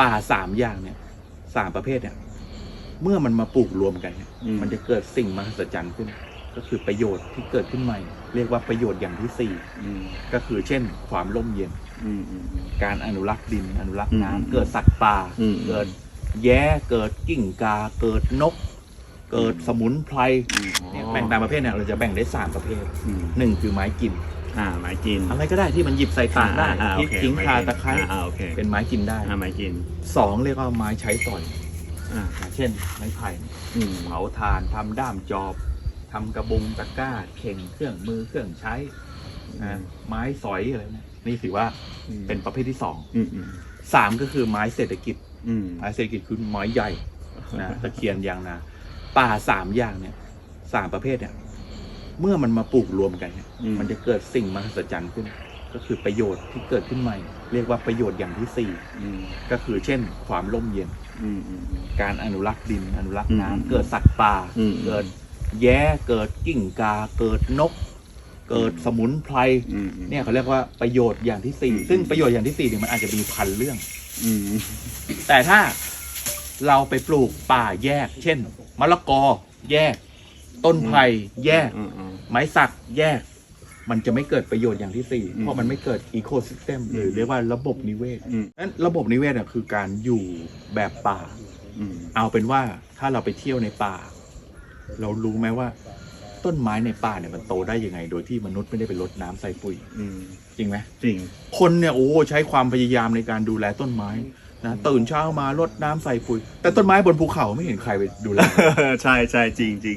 ป่าสามอย่างเนี่ยสามประเภทเนี่ย เมื่อมันมาปลูกรวมกันเนี่ยอืม มันจะเกิดสิ่งมหัศจรรย์ขึ้น ก็คือประโยชน์ที่เกิดขึ้นใหม่ เรียกว่าประโยชน์อย่างที่สี่อืมก็คือเช่น ความร่มเย็น อืมอืมอืม การอนุรักษ์ดินอนุรักษ์อืมน้ำเกิดสัตว์ป่าอืมเกิดแย้เกิดกิ่งกา เกิดนก เกิดสมุนไพรอืมเนี่ยแบ่งตามประเภทเนี่ยเราจะแบ่งได้สามประเภทอืม หนึ่งคือไม้กิน อ่าไม้กินอะไรก็ได้ที่มันหยิบใส่ปากได้อ่าพริกโอเคขิงไม้ข่ากินตะไคร้อ่าโอเคเป็นไม้กินได้อ่าไม้กินสองเรียกว่าไม้ใช้สอยอ่าเช่น ไม้ไผ่อืมเผาถ่านทำด้ามจอบทำกระบุงตะกร้า เข่งเครื่องมือเครื่องใช้นะไม้สอยอะไรเนี่ยนี่ถือว่าเป็นประเภทที่สองอืมอืมสามก็คือไม้เศรษฐกิจ อืมไม้เศรษฐกิจคือไม้ใหญ่นะตะเคียนยางนาป่าสามอย่างเนี่ยสามประเภทเนี่ย เมื่อมันมาปลูกรวมกันเนี่ยอืม มันจะเกิดสิ่งมหัศจรรย์ขึ้น ก็คือประโยชน์ที่เกิดขึ้นใหม่ เรียกว่าประโยชน์อย่างที่สี่อืมก็คือเช่น ความร่มเย็น อืมอืมอืม การอนุรักษ์ดินอนุรักษ์อืมน้ำเกิดสัตว์ป่าอืมเกิดแย้เกิดกิ่งกา เกิดนก เกิดสมุนไพรอืมอืมเนี่ยเขาเรียกว่าประโยชน์อย่างที่สี่อืม ซึ่งประโยชน์อย่างที่สี่เนี่ยมันอาจจะมีพันเรื่อง อืมแต่ถ้าเราไปปลูกป่าแยก เช่นมะละกอแยก ต้นไผ่แยก อืมอืม ไม้สักแยก มันจะไม่เกิดประโยชน์อย่างที่สี่อืมเพราะมันไม่เกิดอีโคซิสเต็มอืมหรือเรียกว่าระบบนิเวศอืมนั้นระบบนิเวศเนี่ยคือการอยู่แบบป่าอืมเอาเป็นว่าถ้าเราไปเที่ยวในป่า เรารู้ไหมว่า ต้นไม้ในป่าเนี่ยมันโตได้ยังไง โดยที่มนุษย์ไม่ได้ไปรดน้ำใส่ปุ๋ยอืมจริงไหมจริง คนเนี่ยโอ้ใช้ความพยายามในการดูแลต้นไม้นะตื่นเช้ามารดน้ำใส่ปุ๋ย แต่ต้นไม้บนภูเขาไม่เห็นใครไปดูแลใช่ใช่จริงจริง